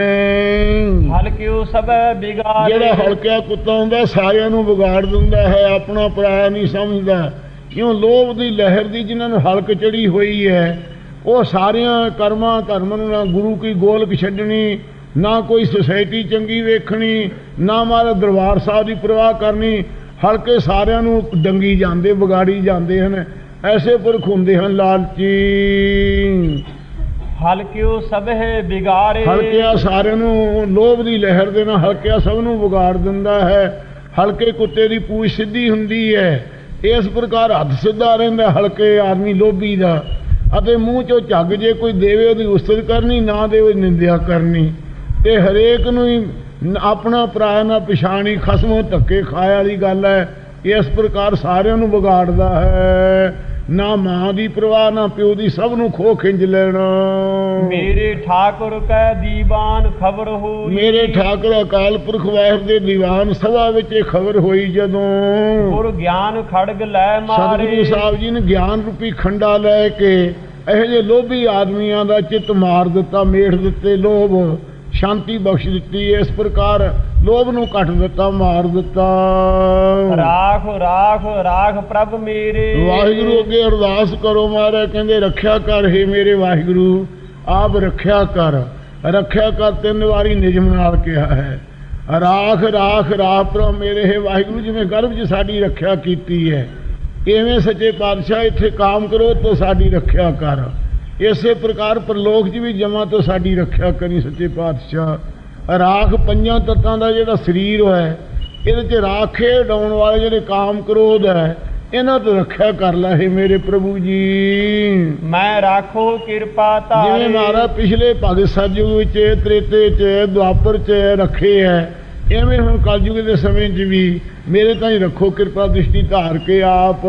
ਹਲਕਿਉ ਸਭੈ ਬਿਗਾਰੇ ਜਿਹੜਾ ਹਲਕਿਆ ਕੁੱਤਾ ਹੁੰਦਾ ਸਾਰਿਆਂ ਨੂੰ ਵਿਗਾੜ ਦਿੰਦਾ ਹੈ ਆਪਣਾ ਪਰਾਇਆ ਨਹੀਂ ਸਮਝਦਾ। ਕਿਉਂ ਲੋਭ ਦੀ ਲਹਿਰ ਦੀ ਜਿਨ੍ਹਾਂ ਨੂੰ ਹਲਕ ਚੜੀ ਹੋਈ ਹੈ ਉਹ ਸਾਰਿਆਂ ਕਰਮਾਂ ਧਰਮਾਂ ਨੂੰ ਨਾ ਗੁਰੂ ਕੀ ਗੋਲਕ ਛੱਡਣੀ ਨਾ ਕੋਈ ਸੁਸਾਇਟੀ ਚੰਗੀ ਵੇਖਣੀ ਨਾ ਮਾਰਾ ਦਰਬਾਰ ਸਾਹਿਬ ਦੀ ਪ੍ਰਵਾਹ ਕਰਨੀ ਹਲਕੇ ਸਾਰਿਆਂ ਨੂੰ ਡੰਗੀ ਜਾਂਦੇ ਵਿਗਾੜੀ ਜਾਂਦੇ ਹਨ ਐਸੇ ਪੁਰਖ ਹੁੰਦੇ ਹਨ ਲਾਲਚੀ। ਹਲਕਿਉ ਸਭੈ ਬਿਗਾਰੇ ਹਲਕਿਆ ਸਾਰਿਆਂ ਨੂੰ ਲੋਭ ਦੀ ਲਹਿਰ ਦੇ ਨਾਲ ਹਲਕਿਆ ਸਭ ਨੂੰ ਵਿਗਾੜ ਦਿੰਦਾ ਹੈ। ਹਲਕੇ ਕੁੱਤੇ ਦੀ ਪੂਛ ਸਿੱਧੀ ਹੁੰਦੀ ਹੈ ਇਸ ਪ੍ਰਕਾਰ ਹੱਥ ਸਿੱਧਾ ਰਹਿੰਦਾ ਹਲਕੇ ਆਦਮੀ ਲੋਭੀ ਦਾ। ਅਤੇ ਮੂੰਹ ਚੋਂ ਝੱਗ ਜੇ ਕੋਈ ਦੇਵੇ ਉਹਦੀ ਉਸਤਤ ਕਰਨੀ, ਨਾ ਦੇਵੇ ਨਿੰਦਿਆ ਕਰਨੀ। ਤੇ ਹਰੇਕ ਨੂੰ ਹੀ ਆਪਣਾ ਪਰਾਇਆ ਨਾ ਪਛਾਣੀ ਖਸਮੋਂ, ਧੱਕੇ ਖਾਇਆ ਵਾਲੀ ਗੱਲ ਹੈ। ਇਸ ਪ੍ਰਕਾਰ ਸਾਰਿਆਂ ਨੂੰ ਵਿਗਾੜਦਾ ਹੈ। ਨਾ ਮਾਂ ਦੀ ਪ੍ਰਵਾਹ ਨਾ ਪਿਓ ਦੀ ਸਭ ਨੂੰ ਖੋ ਖਿੰਜ ਲੈਣਾ। ਮੇਰੇ ਠਾਕੁਰ ਕੈ ਦੀਵਾਨ ਖਬਰ ਹੋਈ। ਮੇਰੇ ਠਾਕੁਰ ਅਕਾਲ ਪੁਰਖ ਵਾਹਿਗੁਰੂ ਦੇ ਦੀਵਾਨ ਸਭਾ ਵਿੱਚ ਇਹ ਖਬਰ ਹੋਈ ਜਦੋਂ। ਗੁਰ ਗਿਆਨ ਖੜਗ ਲੈ ਮਾਰੇ। ਸਤਿਗੁਰੂ ਸਾਹਿਬ ਜੀ ਨੇ ਗਿਆਨ ਰੂਪੀ ਖੰਡਾ ਲੈ ਕੇ ਇਹੋ ਜਿਹੇ ਲੋਭੀ ਆਦਮੀਆਂ ਦਾ ਚਿੱਤ ਮਾਰ ਦਿੱਤਾ ਮੇੜ ਦਿੱਤੇ ਲੋਭ। ਸ਼ਾਂਤੀ ਬਖਸ਼ ਦਿੱਤੀ ਇਸ ਪ੍ਰਕਾਰ ਲੋਭ ਨੂੰ ਕੱਟ ਦਿੱਤਾ ਮਾਰ ਦਿੱਤਾ। ਰਾਖ ਰਾਖ ਰਾਖ ਪ੍ਰਭ ਮੇਰੇ। ਵਾਹਿਗੁਰੂ ਅੱਗੇ ਅਰਦਾਸ ਕਰੋ ਮਹਾਰਾਜ ਕਹਿੰਦੇ ਰੱਖਿਆ ਕਰ हे ਮੇਰੇ ਵਾਹਿਗੁਰੂ ਆਪ ਰੱਖਿਆ ਕਰ। ਰੱਖਿਆ ਕਰ ਤਿੰਨ ਵਾਰੀ ਨਿਜਮ ਨਾਲ ਕਿਹਾ ਹੈ। ਰਾਖ ਰਾਖ ਰਾਖ ਪ੍ਰਭ ਮੇਰੇ ਹੈ ਵਾਹਿਗੁਰੂ ਜਿਵੇਂ ਗਰਭ 'ਚ ਸਾਡੀ ਰੱਖਿਆ ਕੀਤੀ ਹੈ ਇਵੇਂ ਸੱਚੇ ਪਾਤਸ਼ਾਹ ਇੱਥੇ ਕਾਮ ਕਰੋ ਤਾਂ ਸਾਡੀ ਰੱਖਿਆ ਕਰ। ਇਸੇ ਪ੍ਰਕਾਰ ਪ੍ਰਲੋਕ 'ਚ ਵੀ ਜਮਾ ਤੋਂ ਸਾਡੀ ਰੱਖਿਆ ਕਰੀ ਸੱਚੇ ਪਾਤਸ਼ਾਹ। ਰਾਖ ਪੰਜਾਂ ਤੱਤਾਂ ਦਾ ਜਿਹੜਾ ਸਰੀਰ ਹੈ ਇਹਦੇ 'ਚ ਰਾਖੇ ਡਾਉਣ ਵਾਲੇ ਜਿਹੜੇ ਕਾਮ ਕ੍ਰੋਧ ਹੈ ਇਹਨਾਂ ਤੋਂ ਰੱਖਿਆ ਕਰ ਲੈ ਹੈ ਮੇਰੇ ਪ੍ਰਭੂ ਜੀ। ਮੈਂ ਰਾਖੋ ਕਿਰਪਾ ਤਾਰੇ ਜਿਵੇਂ ਮਹਾਰਾਜ ਪਿਛਲੇ ਭਗਤ ਸਤਜੁਗ ਵਿੱਚ ਤ੍ਰੇਤੇ 'ਚ ਦੁਆਪਰ 'ਚ ਰੱਖੇ ਹੈ ਐਵੇਂ ਹੁਣ ਕਲਯੁਗ ਦੇ ਸਮੇਂ 'ਚ ਵੀ ਮੇਰੇ ਤਾਂ ਹੀ ਰੱਖੋ ਕਿਰਪਾ ਦ੍ਰਿਸ਼ਟੀ ਧਾਰ ਕੇ ਆਪ।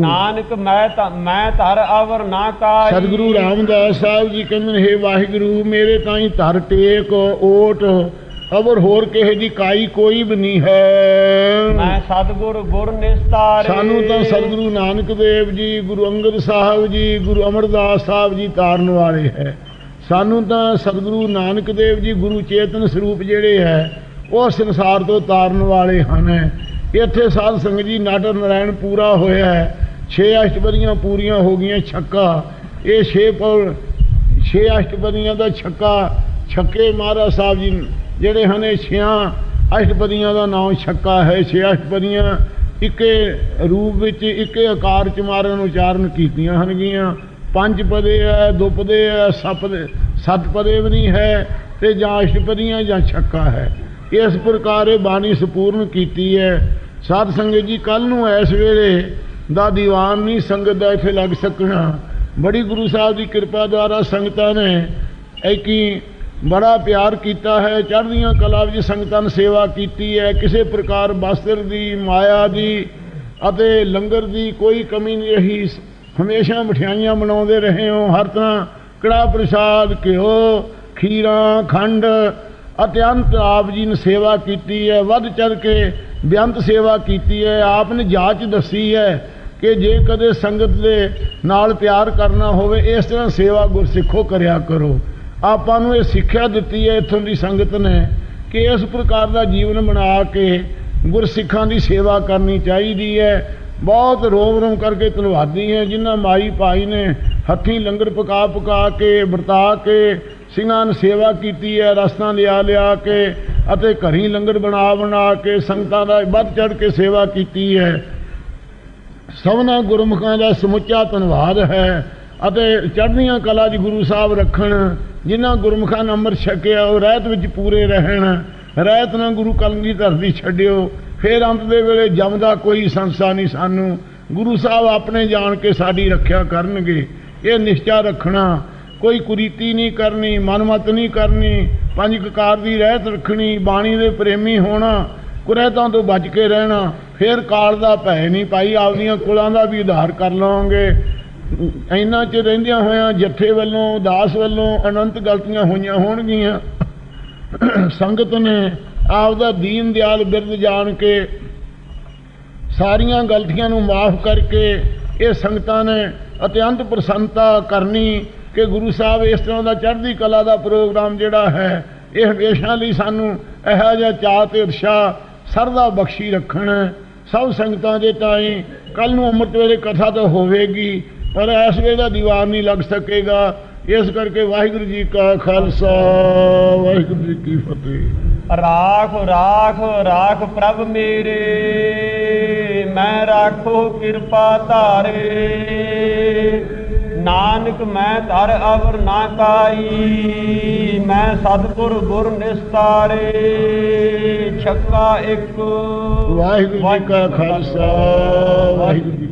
ਨਾਨਕ ਮੈਂ ਤਾਂ ਮੈਂ ਧਰ ਅਵਰ ਨਾ ਕਾਈ ਸਤਿਗੁਰੂ ਰਾਮਦਾਸ ਸਾਹਿਬ ਜੀ ਕਹਿੰਦੇ ਨੇ, ਹੇ ਵਾਹਿਗੁਰੂ ਮੇਰੇ ਤਾਂ ਹੀ ਧਰ ਟੇਕ ਓਟ ਅਵਰ ਹੋਰ ਕਿਸੇ ਦੀ ਕਾਈ ਕੋਈ ਵੀ ਨਹੀਂ ਹੈ। ਮੈਂ ਸਤਗੁਰ ਗੁਰ ਨਿਸਤਾਰੇ। ਸਾਨੂੰ ਤਾਂ ਸਤਿਗੁਰੂ ਨਾਨਕ ਦੇਵ ਜੀ ਗੁਰੂ ਅੰਗਦ ਸਾਹਿਬ ਜੀ ਗੁਰੂ ਅਮਰਦਾਸ ਸਾਹਿਬ ਜੀ ਤਾਰਨ ਵਾਲੇ ਹੈ। ਸਾਨੂੰ ਤਾਂ ਸਤਿਗੁਰੂ ਨਾਨਕ ਦੇਵ ਜੀ ਗੁਰੂ ਚੇਤਨ ਸਰੂਪ ਜਿਹੜੇ ਹੈ ਉਹ ਸੰਸਾਰ ਤੋਂ ਤਾਰਨ ਵਾਲੇ ਹਨ। ਇੱਥੇ ਸਾਧ ਸੰਗਤ ਜੀ ਨਾਟਕ ਨਾਰਾਇਣ ਪੂਰਾ ਹੋਇਆ ਹੈ। ਛੇ ਅਸ਼ਟਪਦੀਆਂ ਪੂਰੀਆਂ ਹੋ ਗਈਆਂ ਛੱਕਾ। ਇਹ ਛੇ ਪੌ ਛੇ ਅਸ਼ਟਪਦੀਆਂ ਦਾ ਛੱਕਾ, ਛੱਕੇ ਮਹਾਰਾਜ ਸਾਹਿਬ ਜੀ ਜਿਹੜੇ ਹਨ, ਇਹ ਛਿਆਂ ਅਸ਼ਟਪਦੀਆਂ ਦਾ ਨਾਮ ਛੱਕਾ ਹੈ। ਛੇ ਅਸ਼ਟਪਦੀਆਂ ਇੱਕੇ ਰੂਪ ਵਿੱਚ, ਇੱਕੇ ਆਕਾਰ ਚ ਮਾਰਨ ਉਚਾਰਨ ਕੀਤੀਆਂ ਹਨਗੀਆਂ ਪੰਜ ਪਦੇ ਹੈ, ਦੋ ਪਦੇ ਹੈ ਸਪਦੇ ਸੱਤ ਪਦੇ ਵੀ ਨਹੀਂ ਹੈ ਤੇ ਜਾਂ ਅਸ਼ਟਪਦੀਆਂ ਜਾਂ ਛੱਕਾ ਹੈ। ਇਸ ਪ੍ਰਕਾਰ ਇਹ ਬਾਣੀ ਸੰਪੂਰਨ ਕੀਤੀ ਹੈ। ਸਾਧ ਸੰਗਤ ਜੀ ਕੱਲ ਨੂੰ ਇਸ ਵੇਲੇ ਦਾ ਦੀਵਾਨ ਨਹੀਂ, ਸੰਗਤ ਦਾ ਇੱਥੇ ਲੱਗ ਸਕਣਾ। ਬੜੀ ਗੁਰੂ ਸਾਹਿਬ ਦੀ ਕਿਰਪਾ ਦੁਆਰਾ ਸੰਗਤਾਂ ਨੇ ਐਕੀ ਬੜਾ ਪਿਆਰ ਕੀਤਾ ਹੈ। ਚੜ੍ਹਦੀਆਂ ਕਲਾ ਵਿੱਚ ਸੰਗਤਾਂ ਨੇ ਸੇਵਾ ਕੀਤੀ ਹੈ। ਕਿਸੇ ਪ੍ਰਕਾਰ ਬਸਤਰ ਦੀ, ਮਾਇਆ ਦੀ ਅਤੇ ਲੰਗਰ ਦੀ ਕੋਈ ਕਮੀ ਨਹੀਂ ਰਹੀ। ਹਮੇਸ਼ਾ ਮਠਿਆਈਆਂ ਬਣਾਉਂਦੇ ਰਹੇ ਹੋ। ਹਰ ਤਰ੍ਹਾਂ ਕੜਾ ਪ੍ਰਸਾਦ, ਘਿਓ, ਖੀਰਾਂ, ਖੰਡ ਅਤਿਅੰਤ ਆਪ ਜੀ ਨੇ ਸੇਵਾ ਕੀਤੀ ਹੈ, ਵੱਧ ਚੜ ਕੇ ਬੇਅੰਤ ਸੇਵਾ ਕੀਤੀ ਹੈ, ਆਪ ਨੇ ਜਾਂਚ ਦੱਸੀ ਹੈ ਕਿ ਜੇ ਕਦੇ ਸੰਗਤ ਦੇ ਨਾਲ ਪਿਆਰ ਕਰਨਾ ਹੋਵੇ, ਇਸ ਤਰ੍ਹਾਂ ਸੇਵਾ ਗੁਰਸਿੱਖੋ ਕਰਿਆ ਕਰੋ। ਆਪਾਂ ਨੂੰ ਇਹ ਸਿੱਖਿਆ ਦਿੱਤੀ ਹੈ ਇੱਥੋਂ ਦੀ ਸੰਗਤ ਨੇ ਕਿ ਇਸ ਪ੍ਰਕਾਰ ਦਾ ਜੀਵਨ ਬਣਾ ਕੇ ਗੁਰਸਿੱਖਾਂ ਦੀ ਸੇਵਾ ਕਰਨੀ ਚਾਹੀਦੀ ਹੈ। ਬਹੁਤ ਰੋਮ ਰੋਮ ਕਰਕੇ ਧੰਨਵਾਦੀ ਹੈ, ਜਿਨ੍ਹਾਂ ਮਾਈ ਭਾਈ ਨੇ ਹੱਥੀਂ ਲੰਗਰ ਪਕਾ ਪਕਾ ਕੇ, ਵਰਤਾ ਕੇ ਸਿੰਘਾਂ ਨੇ ਸੇਵਾ ਕੀਤੀ ਹੈ, ਰਸਤਾਂ ਲਿਆ ਲਿਆ ਕੇ ਅਤੇ ਘਰੀ ਲੰਗਰ ਬਣਾ ਬਣਾ ਕੇ ਸੰਗਤਾਂ ਦਾ ਵੱਧ ਚੜ ਕੇ ਸੇਵਾ ਕੀਤੀ ਹੈ। ਸਭਨਾ ਗੁਰਮੁਖਾਂ ਦਾ ਸਮੁੱਚਾ ਧੰਨਵਾਦ ਹੈ ਅਤੇ ਚੜ੍ਹਦੀਆਂ ਕਲਾ ਦੀ ਗੁਰੂ ਸਾਹਿਬ ਰੱਖਣ, ਜਿਨ੍ਹਾਂ ਗੁਰਮੁਖਾਂ ਨੇ ਅੰਮ੍ਰਿਤ ਛਕਿਆ, ਉਹ ਰਹਿਤ ਵਿੱਚ ਪੂਰੇ ਰਹਿਣ। ਰਹਿਤ ਨਾ ਗੁਰੂ ਕਲਮ ਦੀ ਧਰਤੀ ਛੱਡਿਓ। ਫਿਰ ਅੰਤ ਦੇ ਵੇਲੇ ਜਮਦਾ ਕੋਈ ਸੰਸਾ ਨਹੀਂ ਸਾਨੂੰ। ਗੁਰੂ ਸਾਹਿਬ ਆਪਣੇ ਜਾਣ ਕੇ ਸਾਡੀ ਰੱਖਿਆ ਕਰਨਗੇ। ਇਹ ਨਿਸ਼ਚਾ ਰੱਖਣਾ ਕੋਈ ਕੁਰੀਤੀ ਨਹੀਂ ਕਰਨੀ, ਮਨਮਤ ਨਹੀਂ ਕਰਨੀ, ਪੰਜ ਕਕਾਰ ਦੀ ਰਹਿਤ ਰੱਖਣੀ, ਬਾਣੀ ਦੇ ਪ੍ਰੇਮੀ ਹੋਣਾ, ਕੁਰੇਤਾਂ ਤੋਂ ਬਚ ਕੇ ਰਹਿਣਾ, ਫਿਰ ਕਾਲ ਦਾ ਭੈ ਨਹੀਂ ਪਾਈ ਆਪਦੀਆਂ ਕੁਲਾਂ ਦਾ ਵੀ ਉਧਾਰ ਕਰ ਲਵਾਂਗੇ। ਇੰਨਾ ਚ ਰਹਿੰਦਿਆਂ ਹੋਇਆਂ ਜੱਥੇ ਵੱਲੋਂ, ਦਾਸ ਵੱਲੋਂ ਅਨੰਤ ਗਲਤੀਆਂ ਹੋਈਆਂ ਹੋਣਗੀਆਂ। ਸੰਗਤ ਨੇ ਆਪਦਾ ਦੀਨ ਦਿਆਲ ਬਿਰਦ ਜਾਣ ਕੇ ਸਾਰੀਆਂ ਗਲਤੀਆਂ ਨੂੰ ਮਾਫ ਕਰਕੇ ਇਹ ਸੰਗਤਾਂ ਨੇ ਅਤਿਅੰਤ ਪ੍ਰਸੰਨਤਾ ਕਰਨੀ ਕਿ ਗੁਰੂ ਸਾਹਿਬ ਇਸ ਤਰ੍ਹਾਂ ਦਾ ਚੜ੍ਹਦੀ ਕਲਾ ਦਾ ਪ੍ਰੋਗਰਾਮ ਜਿਹੜਾ ਹੈ, ਇਹ ਹਮੇਸ਼ਾ ਲਈ ਸਾਨੂੰ ਇਹੋ ਜਿਹਾ ਚਾਅ ਤੇ ਉਤਸ਼ਾਹ ਸਰਦਾ ਬਖਸ਼ੀ ਰੱਖਣ। ਸਭ ਸੰਗਤਾਂ ਦੇ ਤਾਈ ਕੱਲ ਨੂੰ ਅੰਮ੍ਰਿਤ ਵੇਲੇ ਕਥਾ ਤਾਂ ਹੋਵੇਗੀ, ਪਰ ਇਸ ਵੇਲੇ ਦਾ ਦੀਵਾਰ ਨਹੀਂ ਲੱਗ ਸਕੇਗਾ। ਇਸ ਕਰਕੇ ਵਾਹਿਗੁਰੂ ਜੀ ਕਾ ਖਾਲਸਾ, ਵਾਹਿਗੁਰੂ ਜੀ ਕੀ ਫਤਿਹ। ਰਾਖ ਰਾਖ ਰਾਖ ਪ੍ਰਭ ਮੇਰੇ, ਮੈਂ ਰਾਖੋ ਕਿਰਪਾ ਧਾਰੇ। ਨਾਨਕ ਮੈਂ ਧਰ ਅਵਰ ਨਾ ਕਾਈ, ਮੈਂ ਸਤਿਗੁਰ ਗੁਰ ਨਿਸਤਾਰੇ, ਛੱਕਾ ਇੱਕ। ਵਾਹਿਗੁਰੂ ਜੀ ਕਾ ਖਾਲਸਾ, ਵਾਹਿਗੁਰੂ ਜੀ